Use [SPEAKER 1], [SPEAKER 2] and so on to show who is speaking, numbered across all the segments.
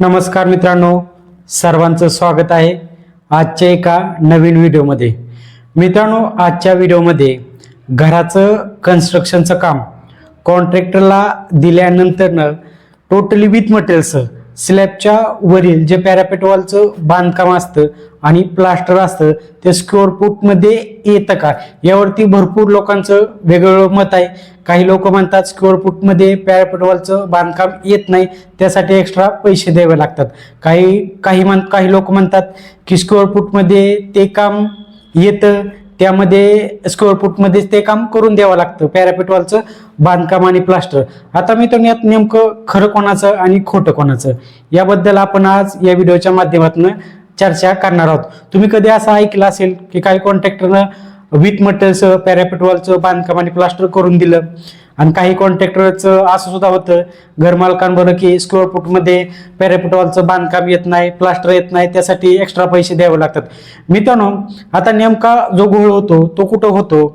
[SPEAKER 1] नमस्कार मित्रांनो सर्वांचं स्वागत आहे आजच्या एका नवीन व्हिडिओमध्ये. मित्रांनो आजच्या व्हिडिओमध्ये घराचं कन्स्ट्रक्शनचं काम कॉन्ट्रॅक्टरला दिल्यानंतरनं टोटली विथ मटेरियल्स स्लॅबच्या वरील जे पॅरापेटवॉलचं बांधकाम असतं आणि प्लास्टर असतं ते स्क्वेअर फूटमध्ये येतं का? यावरती भरपूर लोकांचं वेगवेगळं मत आहे. काही लोक म्हणतात स्क्वेअर फूटमध्ये बांधकाम येत नाही त्यासाठी एक्स्ट्रा पैसे द्यावे लागतात. काही काही म्हण काही लोक म्हणतात की स्क्वेअर फूटमध्ये ते काम येतं त्यामध्ये स्क्वेअर फूटमध्येच ते काम करून द्यावं लागतं पॅरापेटवॉलचं बांधकाम आणि प्लास्टर आता मी तर यात नेमकं खरं कोणाचं आणि खोटं कोणाचं? याबद्दल आपण आज या व्हिडिओच्या माध्यमातून चर्चा करणार आहोत. तुम्ही कधी असं ऐकलं असेल की काही कॉन्ट्रॅक्टरनं विथ मटेरियलचं पॅरापेटवॉलचं बांधकाम आणि प्लास्टर करून दिलं? आणि काही कॉन्ट्रॅक्टरचं असं सुद्धा होतं घरमालकांबरोबर की स्क्वेअर फूटमध्ये पॅरापिटॉलचं बांधकाम येत नाही प्लास्टर येत नाही त्यासाठी एक्स्ट्रा पैसे द्यावे लागतात. मित्रांनो आता नेमका जो घोळ होतो तो कुठं होतो?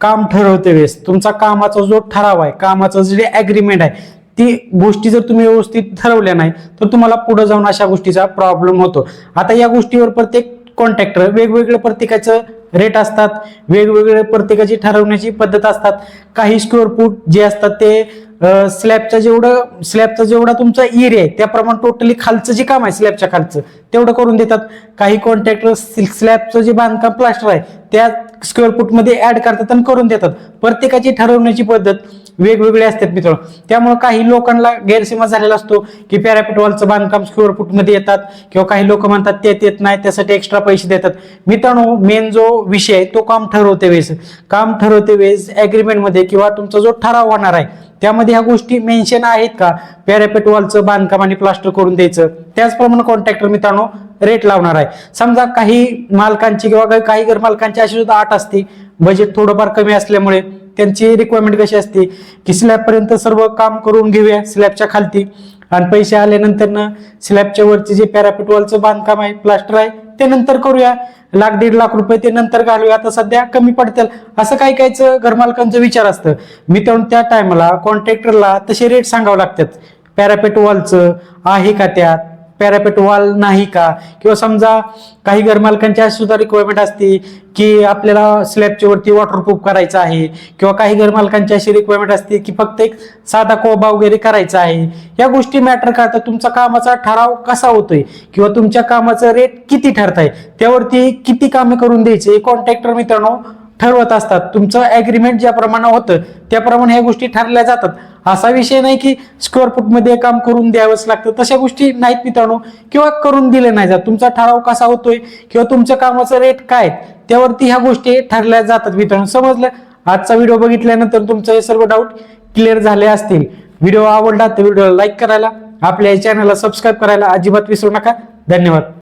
[SPEAKER 1] काम ठरवते वेळेस. तुमचा कामाचा जो ठराव आहे कामाचं जे ॲग्रीमेंट आहे ती गोष्टी जर तुम्ही व्यवस्थित ठरवल्या नाही तर तुम्हाला पुढे जाऊन अशा गोष्टीचा प्रॉब्लेम होतो. आता या गोष्टीवर प्रत्येक कॉन्ट्रॅक्टर वेगवेगळ्या प्रत्येकाचं रेट असतात. वेगवेगळे प्रत्येकाची ठरवण्याची पद्धत असतात. काही स्क्वेअर फूट जे असतात ते स्लॅबचं जेवढं स्लॅबचा जेवढा तुमचा एरिया आहे त्याप्रमाणे टोटली खालचं जे काम आहे स्लॅबच्या खालचं तेवढं करून देतात. काही कॉन्ट्रॅक्टर स्लॅबचं जे बांधकाम प्लास्टर आहे त्या स्क्वेअर फूटमध्ये ऍड करतात आणि करून देतात. प्रत्येकाची ठरवण्याची पद्धत वेगवेगळी असतात मित्र त्यामुळे काही लोकांना गैरसीमा झालेला असतो की पॅरापेटवॉलचं बांधकाम स्क्वेअर फूटमध्ये येतात किंवा काही लोक म्हणतात ते येत नाही त्यासाठी एक्स्ट्रा पैसे देतात. मित्रांनो मेन जो विषय आहे तो काम ठरवते वेळेस. काम ठरवते वेळेस ॲग्रीमेंटमध्ये किंवा तुमचा जो ठराव होणार आहे त्यामध्ये ह्या गोष्टी मेन्शन आहेत का? पॅरापेट वॉलचं बांधकाम आणि प्लास्टर करून द्यायचं. त्याचप्रमाणे कॉन्ट्रॅक्टर मित्रांनो रेट लावणार आहे. समजा काही मालकांची किंवा काही- घर मालकांची अशी सुद्धा आठ असते बजेट थोडंफार कमी असल्यामुळे त्यांची रिक्वायरमेंट कशी असते? की स्लॅबपर्यंत सर्व काम करून घेऊया स्लॅबच्या खालती. आणि पैसे आल्यानंतर ना स्लॅबच्या वरचे जे पॅरापेट वॉलचं बांधकाम आहे प्लास्टर आहे ते नंतर करूया. लाख दीड लाख रुपये ते नंतर घालूया. आता सध्या कमी पडतील. असं काही काहीच घरमालकांचं विचार असतं. मी मित्रांनो त्या टायमाला कॉन्ट्रॅक्टरला तसे रेट सांगावं लागतात. पॅरापेट वॉलचं आहे का त्यात? पॅरापेट वॉल नाही का? किंवा समजा काही घरमालकांची अशी सुद्धा रिक्वायरमेंट असते की आपल्याला स्लॅबच्या वरती वॉटरप्रूफ करायचं आहे किंवा काही घरमालकांची अशी रिक्वायरमेंट असते की फक्त एक साधा कोबा वगैरे करायचा आहे. या गोष्टी मॅटर करतात तुमचा कामाचा ठराव कसा होतोय? किंवा तुमच्या कामाचं रेट किती ठरत आहे त्यावरती किती कामे करून द्यायचे? कॉन्ट्रॅक्टर मित्रांनो ठरवत असतात. तुमचं ॲग्रीमेंट ज्याप्रमाणे होतं त्याप्रमाणे ह्या गोष्टी ठरल्या जातात. असा विषय नाही की स्क्वेअर फूटमध्ये काम करून द्यावंच लागतं. तशा गोष्टी नाहीत मित्रांनो. किंवा करून दिले नाही जात. तुमचा ठराव कसा होतोय किंवा तुमच्या कामाचं रेट काय त्यावरती ह्या गोष्टी ठरल्या जातात मित्रांनो. समजलं? आजचा व्हिडिओ बघितल्यानंतर तुमचं हे सर्व डाऊट क्लिअर झाले असतील. व्हिडिओ आवडला तर व्हिडिओला लाईक करायला आपल्या चॅनलला सबस्क्राईब करायला अजिबात विसरू नका. धन्यवाद.